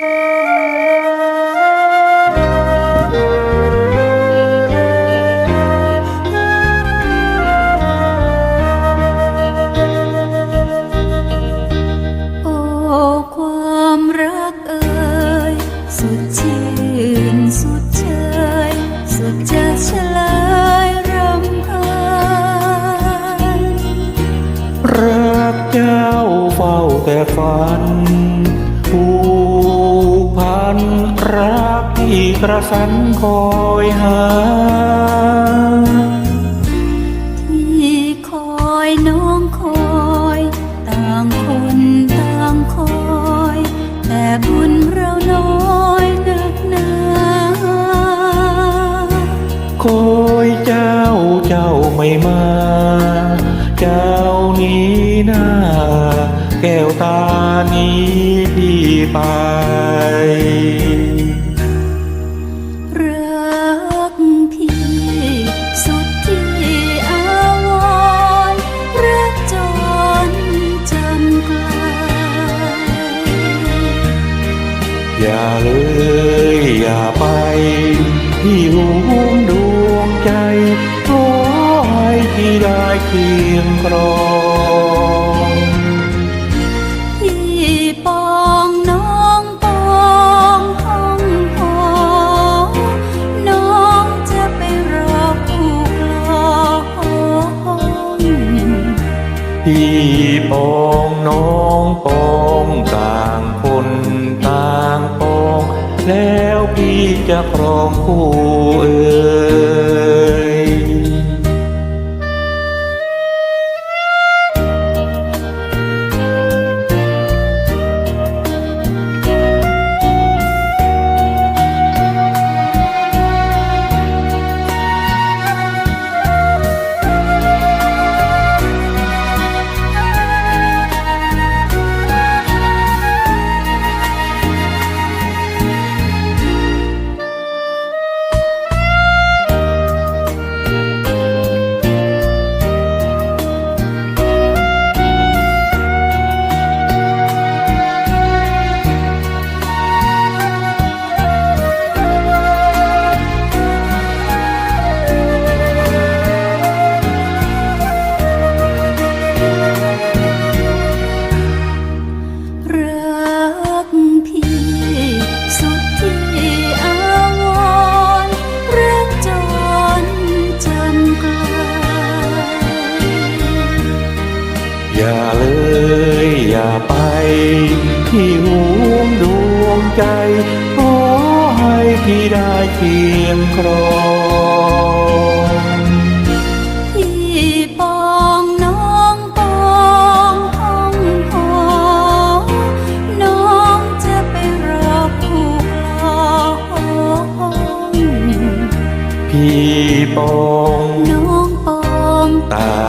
โกระสันคอยหา ที่คอยน้องคอย ต่างคนต่างคอย แต่บุญเราน้อยนักหนาคอยเจ้าเจ้าไม่มา เจ้านี้หน้าแก้วตานี้พี่ไป อย่าเลยอย่าไปที่ห่วงดวงใจขอให้ที่ได้เคียงครอง ปองน้องปองต่างคนต่างปองแล้วพี่จะครองคู่เอ่ย อย่าเลยอย่าไปที่ห่วงดวงใจ ขอให้พี่ได้เคียงครองพี่ปองน้องปองห้องหอน้องจะไปรอผู้คลองพี่ปองดวงปองตา